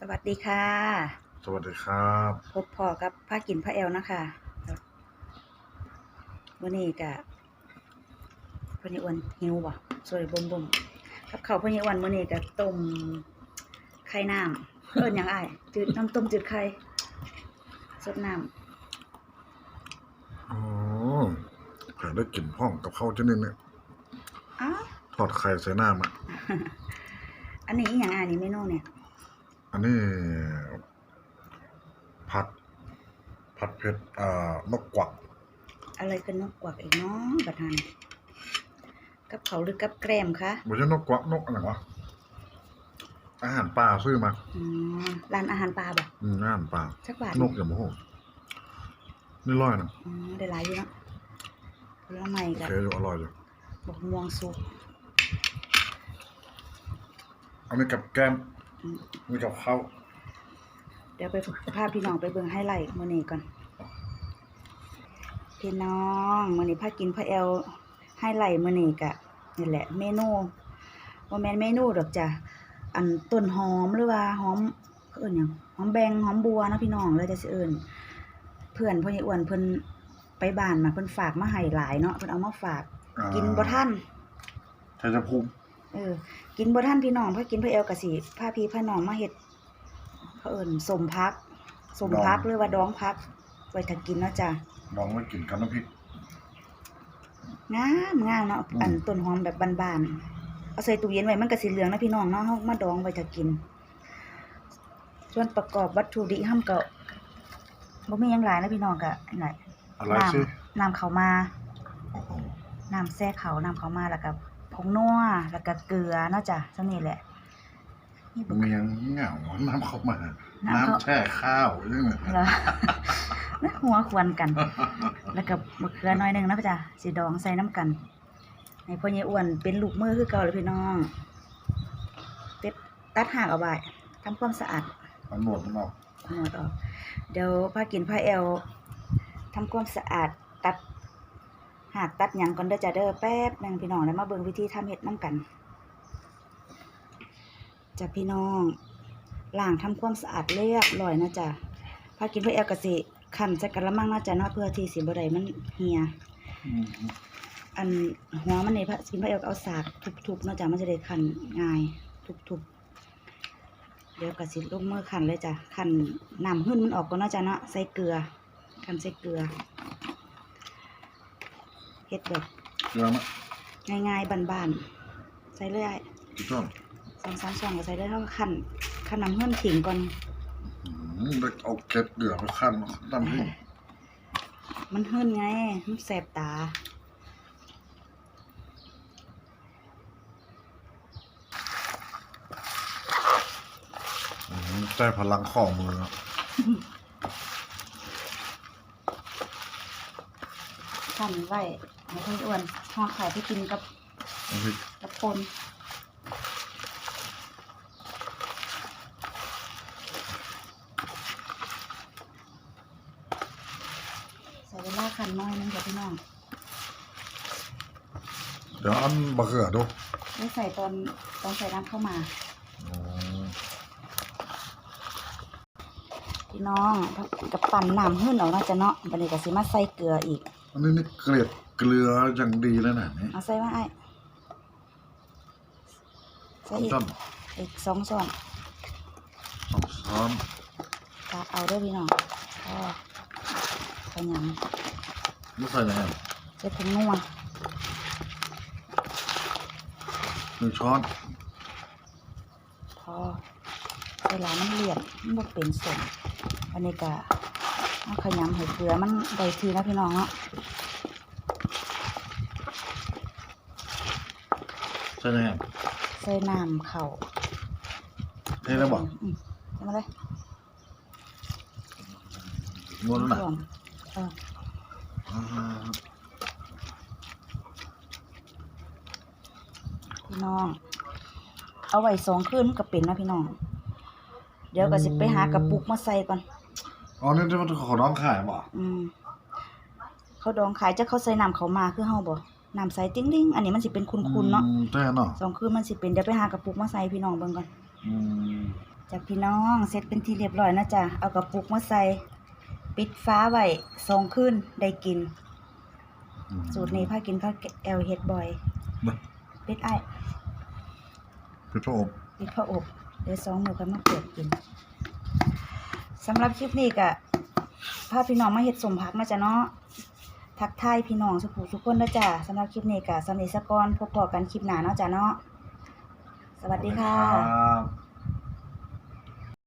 สวัสดีค่ะ สวัสดีครับ พบพอกับผ้ากินผ้าแอลนะคะวันนี้กะพอนี่อ้วันหิวบ่สวยบ่มบ่มกับข้าวพอนี่อ้วันวันนี้กะต้มไข่น้ำเอิ้นหยังอ้ายจืดน้ำต้มจืดไข่สดน้อ๋อเผื่อได้กลิ่นห้องกับข้าวชนิดเนี่ยำอ้าวทอดไข่ใส่น้ำอะอันนี้อหย่างอ้ายนี่เมนูเนี่ย อันนี้ผัดผัดเผ็ดอ่านกกวัก อะไรกันนกกวักอีกเนาะบัดนั้นกับเขาวหรือกับแกล้มคะไม่ใช่นกกวักนกอะไรวะอาหารป่าซื้อมาอ๋อร้านอาหารปลาบ่อืมอาหารป่าสักบาทนกอย่างโมโหนี่ร้อยนะอ๋อได้หลายอยู่เนาะแล้วใหม่โอกับเคอยู่อร่อยอยู่บอกม่วงสุกอันนี้กับแก้มอืม มีกับข้าวเดี๋ยวไปพาพี่น้องไปเบิ่งไฮไลท์มื้อนี้ก่อน พี่น้องมื้อนี้พากินพาแอลไฮไลท์มื้อนี้ก็นี่แหละ เมนูบ่แม่นเมนูดอกจ้ะอันต้นหอมหรือว่าหอมเขาเอิ้นหยังหอมแบงหอมบัวเนาะพี่น้องเลยจะสิเอิ้นเพื่อนพ่อใหญ่อ้วนเพิ่นไปบ้านมาเพิ่นฝากมาให้หลายเนาะเพิ่นเอามาฝากอ่ากินบ่ทันชัยภูมิ เออ กินบ่ทันพี่น้องพากินพาแอลก็สิพาพี่พาน้องมาเฮ็ดเขาเอิ้นสมพักสมพักหรือว่าดองพัก ไว้ถ้ากินเนาะจ้ะลองไม่กินกับน้ำพริกงามงามเนาะอืมอันต้นหอมแบบบานๆเอาใส่ตู้เย็นไว้มันก็สีเหลืองนะพี่น้องเนาะเฮามาดองไว้ถ้ากิน ส่วนประกอบวัตถุดิบห้ามก็บ่มีหยังหลายนะพี่น้องก็นั่นแหละอะไรน้สิำน้ำข้าวมาโอ้โหน้ำแซ่เขาวน้ำข้าวมาแล้วก็ ผงนัวแล้วก็เกลือเนาะจ้ะซำนี้แหละนี่บ่มันยังเหงาน้ำเข้ามา น้ำเข้า น้ำแช่ข้าวเรื่องเหรอหัวควรกัน แล้วก็มะเขือน้อยหนึงนะพี่จ้ะสิดองใส่น้ำกันให้พ่อใหญ่อ้วนเป็นลูกมือคือเก่าเลยพี่น้องเต็ดตัดหากเอาไว้ทำความสะอาดเอาหนวดมันออกหมดออก เดี๋ยวพากินพาแอลทำความสะอาด ตัด หากตัดหยังก่อนเด้อจ้ะเด้อแป๊บหนึงพี่น้องแล้วมาเบิ่งวิธีทำเห็ดน้ำกันจ้ะพี่น้องล้างทำความสะอาดเรียบร้อยนะจ้ะพากินพาแอลกะสิคั่นใส่กะละมังนะจ้ะเนาะเพื่อที่สิบ่ได้มันเหี่ยอันหัวมันนี่พระกินพระเอลก็เอาสากทุบๆเนาะจ้ะมันจะได้ขันง่ายทุบๆเดี๋ยวกสิลงมือขันเลยจ้ะขันน้ำหึ่นมันออกก่อนเนาะจ้ะเนาะใส่เกลือขันใส่เกลือ เฮ็ดแบบเรื่องนะง่ายๆบานๆใส่เลยไอ้พี่ต้นสองสามสองก็ใส่เลยเท่ากับขันขันน้ำหึ่นถิงก่อนอืมได้เอาเกล็ดเกลือไปขั้นน้ำพริกมันหึ่นไงมันแสบตาอืมใช้พลังข้อมือขันไว้ ให้พี่อ้วนห่อไข่ไปกินกับน้ำพริกกับปนใส่เวลาขันน้อยนึงจ้ะพี่น้องเดี๋ยวอันบะเขือดูไม่ใส่ตอนตอนใส่น้ำเข้ามา อืม พี่น้องกับปั่นน้ำหื้นเอาน่าจะเนาะบันนี้ก็สิมาใส่เกลืออีกอันนี้นี่เกล็ดเกลืออย่างดีแล้วนะนี่เอาใส่มาไอ้ใส่อีกต้นอีกสองช้อนสองช้อนกาเอาเด้วยพี่น้องพอขยไม่ใส่ยังไงำใส่ผงนัวหนึ่งช้อนพอเวลามันเลียดมันบ่เป็นสม อันนี้ก็เอาขยำให้เกลือมันได้ทีนะพี่น้องเนาะใส่ยังไงใส่น้ำเข่าเทแล้วบอกอืมใส่มาเลยงวนแล้วนะรวมเอออ่าพี่น้อง เอาไว้สองคืนมันก็เป็นนะพี่น้อง เดี๋ยวก็สิไปหากระปุกมาใส่ก่อน อ๋อนี่ที่มันขอน้องขายบ่อืมเขาดองขายจะเขาใส่น้ำเขามาคือเฮาบ่น้ำใสติ้งลิงอันนี้มันสิเป็นคุณๆเนาะอืมใช่เนาะสองคืนมันสิเป็นเดี๋ยวไปหากระปุกมาใส่พี่น้องเบิ่งก่อนอืมจากพี่น้องเสร็จเป็นที่เรียบร้อยนะจ๊ะเอากระปุกมาใส่ปิดฟ้าไว้สองคืนได้กิน สูตรนี้พากินข้าวแอลเฮ็ดบ่อยมาปิดไอ้ายพี่โทบปิดพระอบเดี๋ยวสองมือกันมาเปิดกิน สำหรับคลิปนี้ก็พาพี่น้องมาเห็ดสมพักนะจ๊ะเนาะทักทายพี่น้องสุขุสุกคนนะจ๊ะสำหรับคลิปนี้ก็สำเร็จสกอนพบกันคลิปหน้าเนาะจ๊ะเนาะสวัสดีค่ะ รับ